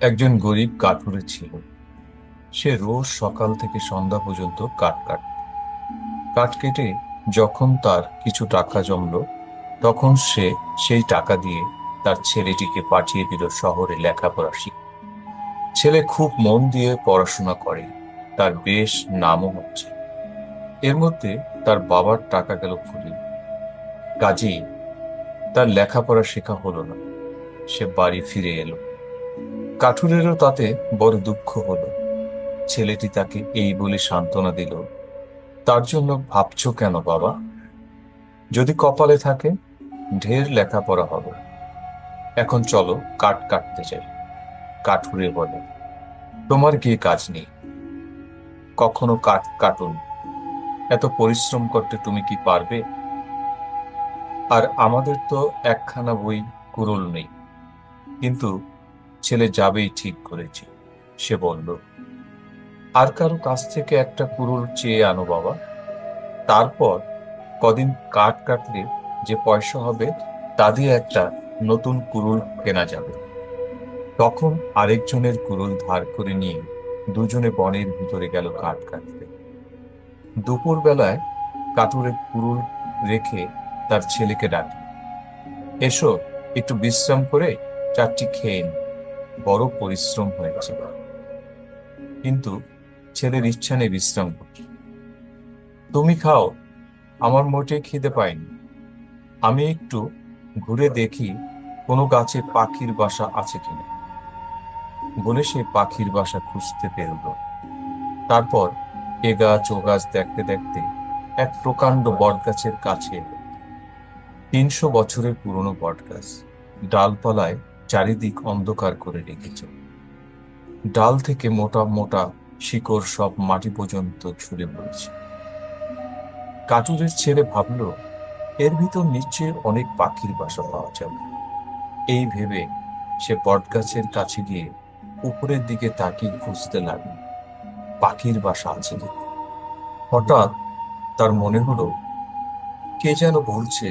একজন গরিব কাঠুরে ছিল। সে রোজ সকাল থেকে সন্ধ্যা পর্যন্ত কাঠ কাট কাঠ কেটে যখন তার কিছু টাকা জমলো, তখন সে সেই টাকা দিয়ে তার ছেলেটিকে পাঠিয়ে দিল শহরে লেখাপড়া শিখ ছেলে খুব মন দিয়ে পড়াশোনা করে, তার বেশ নামও হচ্ছে। এর মধ্যে তার বাবার টাকা গেল ফুরিয়ে কাজেই তার লেখাপড়া শেখা হলো না। সে বাড়ি ফিরে এলো। কাঠুরেরও তাতে বড় দুঃখ হলো। ছেলেটি তাকে এই বলে সান্ত্বনা দিল, তার জন্য ভাবছ কেন বাবা? যদি কপালে থাকে, ঢের লেখাপড়া হবে। এখন চলো কাঠ কাটতে যাই। কাঠুরে বলে, তোমার কি কাজ নেই? কখনো কাঠ কাটুন। এত পরিশ্রম করতে তুমি কি পারবে? আর আমাদের তো একখানা বই কুরল নেই। কিন্তু ছেলে যাবেই ঠিক করেছি। সে বলল, আর কারও কাছ থেকে একটা কুরুল চেয়ে আনো বাবা। তারপর কদিন কাঠ কাটলে যে পয়সা হবে, তা দিয়ে একটা নতুন কুরুল কেনা যাবে। তখন আরেকজনের কুরুল ধার করে নিয়ে দুজনে বনের ভিতরে গেল কাঠ কাটতে। দুপুর বেলায় কাটুরে কুরুল রেখে তার ছেলেকে ডাকল, এসো, একটু বিশ্রাম করে চারটি খেয়ে নি। বড় পরিশ্রম হয়েছে কিন্তু ছেলের ইচ্ছা নেই বিশ্রাম করতে। তুমি খাও, আমার মোটে খিদে পাইনি আমি একটু ঘুরে দেখি কোনো গাছে পাখির বাসা আছে কিনা। বলে সে পাখির বাসা খুঁজতে বেরোল তারপর এ গাছ ও গাছ দেখতে দেখতে এক প্রকাণ্ড বটগাছের কাছে তিনশো বছরের পুরনো বটগাছ ডালপালায় চারিদিক অন্ধকার করে রেখেছে। ডাল থেকে মোটা মোটা শিকড় সব মাটি পর্যন্ত ঝুলে পড়েছে। কাটুরের ছেলে ভাবল, এর ভিতর নিশ্চয়ই অনেক পাখির বাসা পাওয়া যাবে। এই ভেবে সে বটগাছের কাছে গিয়ে উপরের দিকে তাকিয়ে খুঁজতে লাগল, পাখির বাসা আছে। হঠাৎ তার মনে হলো, কে যেন বলছে,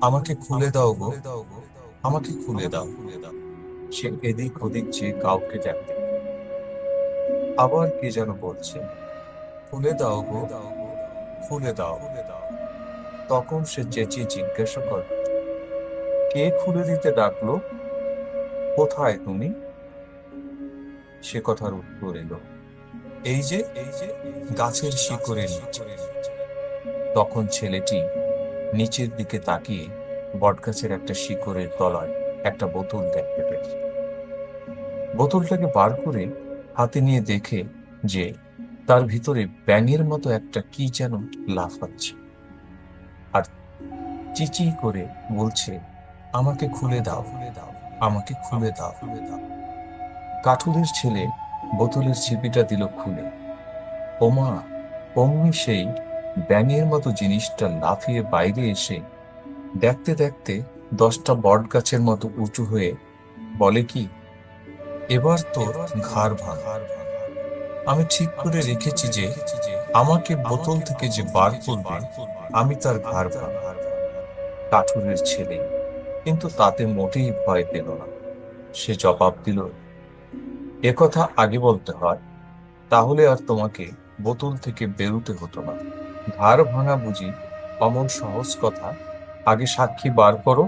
আমাকে খুলে দাও গো দাও গো। আমাকে খুলে দাও। খুলে দাও সে এদিক ওদিক চেয়ে কাউকে দেখতে আবার কে যেন বলছে, খুলে দাও গো দাও খুলে দাও। তখন সে চেঁচিয়ে জিজ্ঞাসা করে, কে খুলে দিতে ডাকলো? কোথায় তুমি? সে কথার উত্তর এলো, এই যে এই যে গাছের শিকড়ের তখন ছেলেটি নিচের দিকে তাকিয়ে বটগাছের একটা শিকড়ের তলায় একটা বোতল দেখতে পেল বোতলটাকে বার করে হাতে নিয়ে দেখে যে তার ভিতরে ব্যাঙের মতো একটা কি যেন লাফাচ্ছে আর চিচি করে বলছে, আমাকে খুলে দাও খুলে দাও আমাকে খুলে দাও খুলে দাও। কাঠুরের ছেলে বোতলের ছিপিটা দিল খুলে। ওমা, অমনি সেই ব্যাঙের মতো জিনিসটা লাফিয়ে বাইরে এসে দেখতে দেখতে দশটা বট গাছের মতো উঁচু হয়ে বলে কি এবার তোর ঘাড় ভাঙ। আমি ঠিক করে রেখেছি যে আমাকে বোতল থেকে যে বার করবে আমি তার ঘাড় ভাঙ। কাঠুরের ছেলে। কিন্তু তাতে মোটেই ভয় পেল না। সে জবাব দিল একথা আগে বলতে হয় তাহলে আর তোমাকে বোতল থেকে বেরুতে হতো না। ঘাড় ভাঙা বুঝি অমন সহজ কথা আগে সাক্ষী বার করো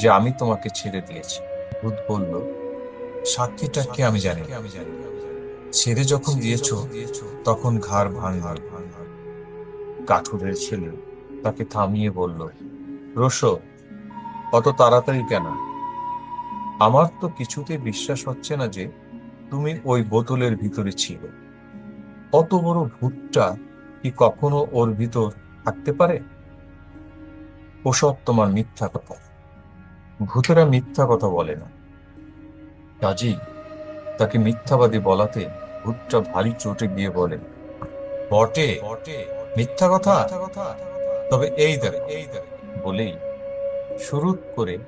যে আমি তোমাকে ছেড়ে দিয়েছি। ভূত বলল সাক্ষীটাকে আমি জানি আমি জানি ছেড়ে যখন দিয়েছ তখন ঘাড় ভাঙার ভাঙার কাঠুরের ছেলে তাকে থামিয়ে বলল রোশো অত তাড়াতাড়ি কেন? আমার তো কিছুতে বিশ্বাস হচ্ছে না যে তুমি ওই বোতলের ভিতরে ছিল। অত বড় ভূতটা কি কখনো ওর ভিতর থাকতে পারে? ওসব তোমার মিথ্যা কথা। ভূতেরা মিথ্যা কথা বলে না। কাজী, তাকে মিথ্যাবাদী বলাতে ভূতটা ভারী চোটে গিয়ে বলে, বটে বটে, মিথ্যা কথা? তবে এই দেখ এই দেখ বলেই শুরু করে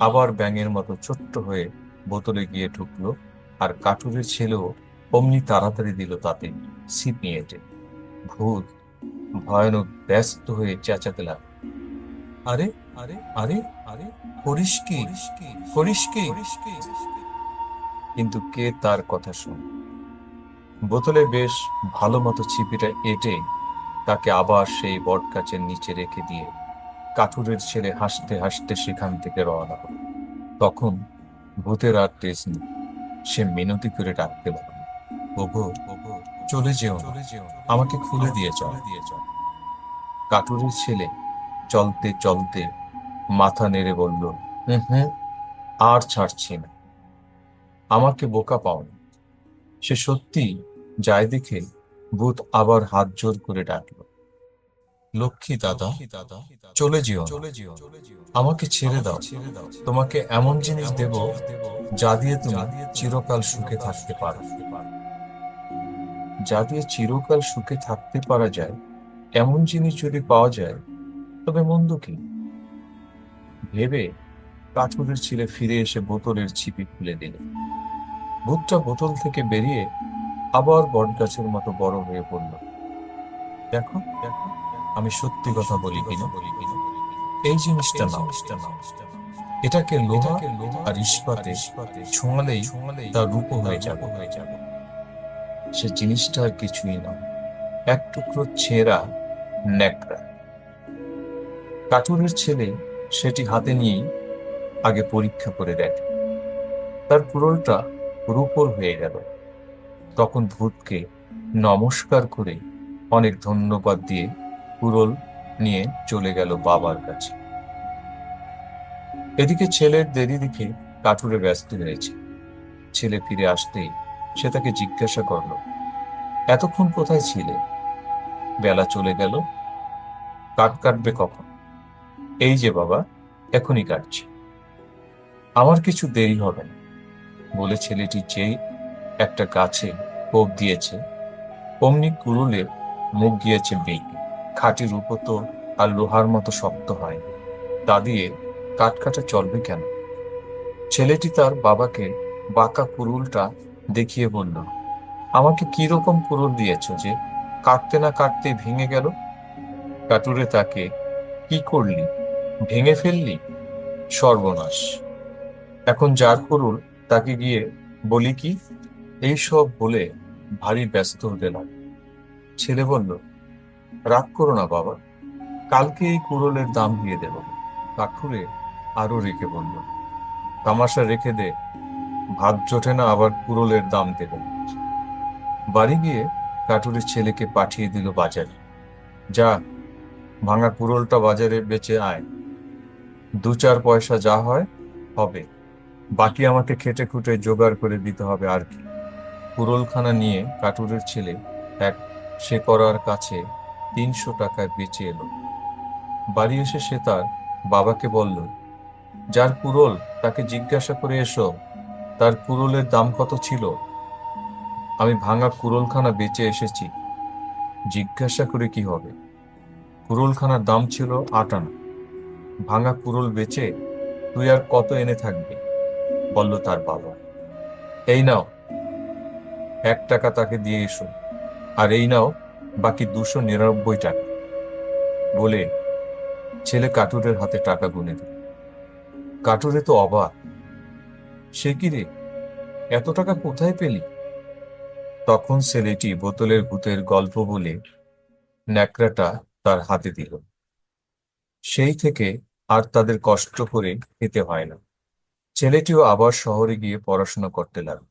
আবার ব্যাঙের মতো ছোট্ট হয়ে বোতলে গিয়ে ঢুকলো আর কাঠুরের ছেলেও অমনি তাড়াতাড়ি দিল তাতে ছিপ নিয়ে ভূত ভয়ানক ব্যস্ত হয়ে চেঁচাতে লাগল। আরে আরে আরে আরে, করিস কি? করিস কি? কিন্তু কে তার কথা শুনে? বোতলে বেশ ভালো মতো ছিপিটা এঁটে তাকে আবার সেই বট গাছের নিচে রেখে দিয়ে কাঠুরের ছেলে হাসতে হাসতে সেখান থেকে রওনা হলো। তখন ভূতের আর তেজ নেই। সে মিনতি করে ডাকতে লাগল। ওগো, চলে যেও চলে যেও আমাকে খুলে দিয়ে চলে দিয়ে চল কাটুরের ছেলে চলতে চলতে মাথা নেড়ে বলল হুম আর ছাড়ছি না। আমাকে বোকা পাওনি সে সত্যি যায় দেখে ভূত আবার হাত জোর করে ডাকলো, লক্ষ্মী দাদা, চলে যেও চলে যেও আমাকে ছেড়ে দাও ছেড়ে দাও। তোমাকে এমন জিনিস দেব যা দিয়ে তুমি চিরকাল সুখে থাকতে পারো। যা দিয়ে চিরকাল সুখে থাকতে পারা যায়, এমন জিনিস যদি পাওয়া যায় তবে মন্দ কি? ভেবে কাঠুরের ছিলে ফিরে এসে বোতলের ছিপি খুলে দিল। ভূতটা বোতল থেকে বেরিয়ে আবার বটগাছের মতো বড় হয়ে পড়ল। দেখো দেখো, আমি সত্যি কথা বলি কিনা? বলি কিনা এই জিনিসটা নাও। এটাকে লোহা আর ইস্পাতে ছোঁয়ালেই তার রূপ হয়ে যাবে। হয়ে যাবে সে জিনিসটা আর কিছুই না এক টুকরো ছেঁড়া ন্যাকড়া। কাঠুরের ছেলে সেটি হাতে নিয়েই আগে পরীক্ষা করে দেখে। তার কুড়োলটা রূপর হয়ে গেল। তখন ভূতকে নমস্কার করে অনেক ধন্যবাদ দিয়ে কুড়োল নিয়ে চলে গেল বাবার কাছে। এদিকে ছেলের দেরি দেখে কাঠুরে ব্যস্ত হয়েছে। ছেলে ফিরে আসতেই সে তাকে জিজ্ঞাসা করল, এতক্ষণ কোথায় ছিলে? বেলা চলে গেল। কাঠ কাটবে কখন? এই যে বাবা, এখনই কাটছি। আমার কিছু দেরি হবে না। বলে ছেলেটি যেই একটা গাছে কোপ দিয়েছে, অমনি কুড়ুলের মুখ গিয়েছে বেঁকে। খাটির উপর তো আর লোহার মতো শক্ত হয় তা দিয়ে কাটকাটা চলবে কেন? ছেলেটি তার বাবাকে বাঁকা কুড়ুলটা দেখিয়ে বলল, আমাকে কি রকম কুড়ুল দিয়েছ যে কাটতে না কাটতে ভেঙে গেল? কাটুরে তাকে, কি করলি? ভেঙে ফেললি? সর্বনাশ। এখন যার কুড়ুল তাকে গিয়ে বলি কি? এই সব বলে ভারী ব্যস্ত হতে লাগে ছেলে বলল, রাগ করো না বাবা, কালকে এই কুড়োলের দাম দিয়ে দেব। কাঠুরে আরও রেখে বলল, তামাশা রেখে দে, ভাত জোটে না আবার কুড়োলের দাম দেবে। বাড়ি গিয়ে কাঠুরের ছেলেকে পাঠিয়ে দিল বাজারে। যা, ভাঙা কুড়োলটা বাজারে বেচে আয়। দু চার পয়সা যা হয়, হবে। বাকি আমাকে খেটে খুটে জোগাড় করে দিতে হবে আর কি। কুড়োলখানা নিয়ে কাটুরের ছেলে এক সে করার কাছে তিনশো টাকায় বেঁচে এলো। বাড়ি এসে সে তার বাবাকে বলল, যার কুড়োল, তাকে জিজ্ঞাসা করে এসো। তার কুড়োলের দাম কত ছিল? আমি ভাঙা কুড়োলখানা বেঁচে এসেছি। জিজ্ঞাসা করে কি হবে? কুড়োলখানার দাম ছিল আট আনা ভাঙা কুড়োল বেচে তুই আর কত এনে থাকবি? বলল তার বাবা। এই নাও। এক টাকা তাকে দিয়ে এসো। আর এই নাও, বাকি দুশো নিরানব্বই টাকা। বলে ছেলে কাটুরের হাতে টাকা গুনে দিল। কাটুরে তো অবাক। সে কি রে? এত টাকা কোথায় পেলি? তখন ছেলেটি বোতলের ভূতের গল্প বলে ন্যাকড়াটা তার হাতে দিল। সেই থেকে আর তাদের কষ্ট করে খেতে হয় না। ছেলেটিও আবার শহরে গিয়ে পড়াশোনা করতে লাগল।